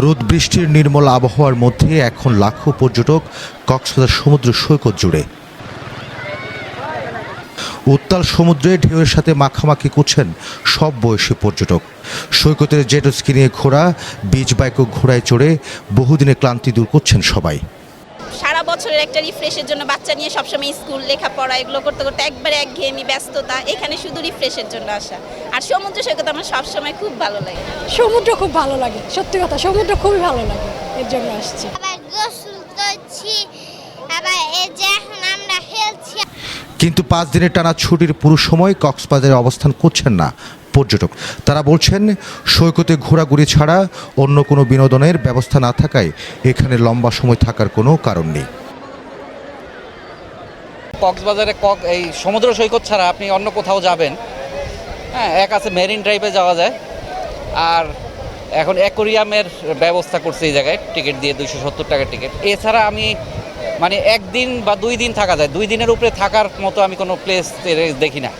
রোদ বৃষ্টির নির্মল আবহাওয়ার মধ্যে এখন লাখো পর্যটক কক্সবাজার সমুদ্র সৈকত জুড়ে। উত্তাল সমুদ্রে ঢেউয়ের সাথে মাখামাখি করছেন সব বয়সী পর্যটক। সৈকতের জেটস্কি নিয়ে ঘোরা বিচ বাইক ও ঘোড়ায় চড়ে বহুদিনে ক্লান্তি দূর করছেন সবাই। সারা বছরের একটা রিফ্রেশের জন্য বাচ্চা নিয়ে সবসময় স্কুল লেখাপড়া এগুলো করতে করতে একবারে একঘেয়েমি ব্যস্ততা এখানে শুধু রিফ্রেশের জন্য আসা। আর সমুদ্র সৈকত আমার সবসময় খুব ভালো লাগে। সমুদ্র খুব ভালো লাগে সত্যি কথা সমুদ্র খুবই ভালো লাগে এর জন্য আসছি। আবার গোসল করছি আবার এই যে এখন আমরা খেলছি। কিন্তু পাঁচ দিনের টানা ছুটির পুরো সময় কক্সবাজারে অবস্থান করছেন না। পর্যটক। তারা বলছেন, সৈকতে ঘোরাঘুরি ছাড়া অন্য কোনো বিনোদনের ব্যবস্থা না থাকায় এখানে লম্বা সময় থাকার কোনো কারণ নেই। কক্সবাজারে কক এই সমুদ্র সৈকত ছাড়া আপনি অন্য কোথাও যাবেন। হ্যাঁ এক আছে মেরিন ড্রাইভে যাওয়া যায়। আর এখন অ্যাকোরিয়ামের ব্যবস্থা করছে এই জায়গায়, টিকিট দিয়ে দুইশো সত্তর টাকার টিকিট। এছাড়া আমি মানে একদিন বা দুই দিন থাকা যায়। দুই দিনের উপরে থাকার মতো আমি কোনো প্লেস দেখি না।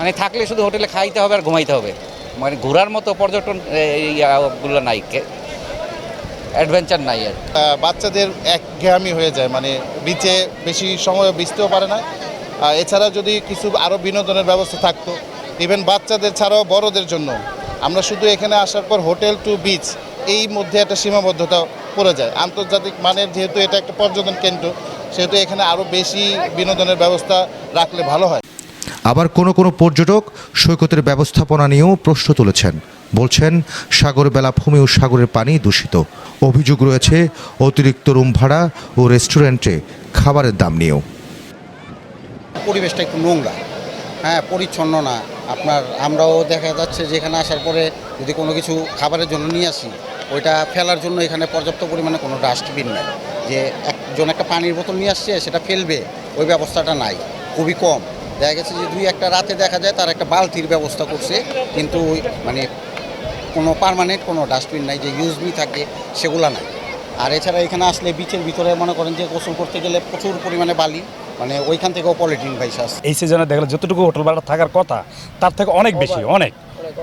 মানে থাকলে শুধু হোটেলে খাইতে হবে আর ঘুমাইতে হবে। মানে ঘোরার মতো পর্যটন এইগুলো নাই অ্যাডভেঞ্চার নাই আর। বাচ্চাদের একঘেয়ামি হয়ে যায় মানে বিচে বেশি সময় ভিজতেও পারে না। এছাড়া যদি কিছু আরও বিনোদনের ব্যবস্থা থাকতো ইভেন বাচ্চাদের ছাড়াও বড়দের জন্য। আমরা শুধু এখানে আসার পর হোটেল টু বিচ এই মধ্যে একটা সীমাবদ্ধতা পড়ে যায়। আন্তর্জাতিক মানের যেহেতু এটা একটা পর্যটন কেন্দ্র, সেহেতু এখানে আরও বেশি বিনোদনের ব্যবস্থা রাখলে ভালো হয়। আবার কোনো কোনো পর্যটক সৈকতের ব্যবস্থাপনা নিয়েও প্রশ্ন তুলেছেন। বলছেন সাগর বেলাভূমি ও সাগরের পানি দূষিত। অভিযোগ রয়েছে, অতিরিক্ত রুম ভাড়া ও রেস্টুরেন্টে খাবারের দাম নিয়েও। পরিবেশটা একটু নোংরা। হ্যাঁ পরিচ্ছন্ন না। আপনার, আমরাও দেখা যাচ্ছে যে এখানে আসার পরে যদি কোনো কিছু খাবারের জন্য নিয়ে আসি, ওইটা ফেলার জন্য এখানে পর্যাপ্ত পরিমাণে কোনো ডাস্টবিন নেই। যে একজন একটা পানির বোতল নিয়ে আসছে, সেটা ফেলবে, ওই ব্যবস্থাটা নাই। খুবই কম। দেখা গেছে যে দুই একটা রাতে দেখা যায় তার একটা বালতির ব্যবস্থা করছে কিন্তু মানে কোনো পারমানেন্ট কোনো ডাস্টবিন নাই যে ইউজমি থাকে সেগুলো নাই। আর এছাড়া এখানে আসলে বিচের ভিতরে মনে করেন যে গোসল করতে গেলে প্রচুর পরিমাণে বালি মানে ওইখান থেকেও পলিটিন ভাইসা আসছে এই সিজনে দেখলে যতটুকু হোটেল ভাড়া থাকার কথা তার থেকে অনেক বেশি অনেক।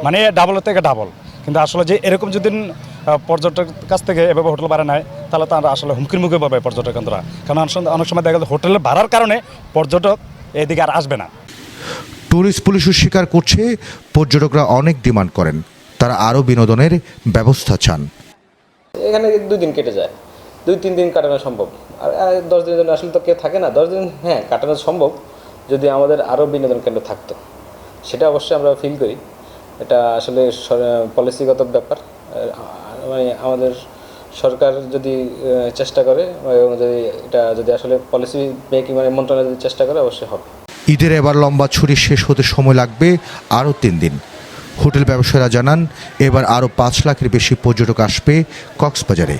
মানে ডাবলের থেকে ডাবল কিন্তু আসলে যে এরকম যদি পর্যটক কাছ থেকে এভাবে হোটেল ভাড়া নেয় তাহলে তারা আসলে হুমকির মুখে পাবে পর্যটক কেন্দ্ররা কারণ অনেক সময়- অনেক সময় দেখা যায় হোটেলের ভাড়ার কারণে পর্যটক এদিকে আর আসবে না। ট্যুরিস্ট পুলিশও স্বীকার করছে পর্যটকরা অনেক ডিমান্ড করেন। তারা আরও বিনোদনের ব্যবস্থা চান। এখানে দুই দিন কেটে যায়। দুই তিন দিন কাটানো সম্ভব। আর আর দশ দিনের জন্য আসলে তো কেউ থাকে না। দশ দিন হ্যাঁ কাটানো সম্ভব যদি আমাদের আরও বিনোদন কেন্দ্র থাকতো। সেটা অবশ্যই আমরা ফিল করি। এটা আসলে পলিসিগত ব্যাপার। মানে আমাদের সরকার যদি চেষ্টা করে এবং যদি এটা যদি আসলে পলিসি মেকিং মানে মন্ত্রণালয় যদি চেষ্টা করে, অবশ্যই হবে। ঈদের এবার লম্বা ছুটি শেষ হতে সময় লাগবে আরও তিন দিন। হোটেল ব্যবসায়ীরা জানান, এবার আরও পাঁচ লাখের বেশি পর্যটক আসবে কক্সবাজারে।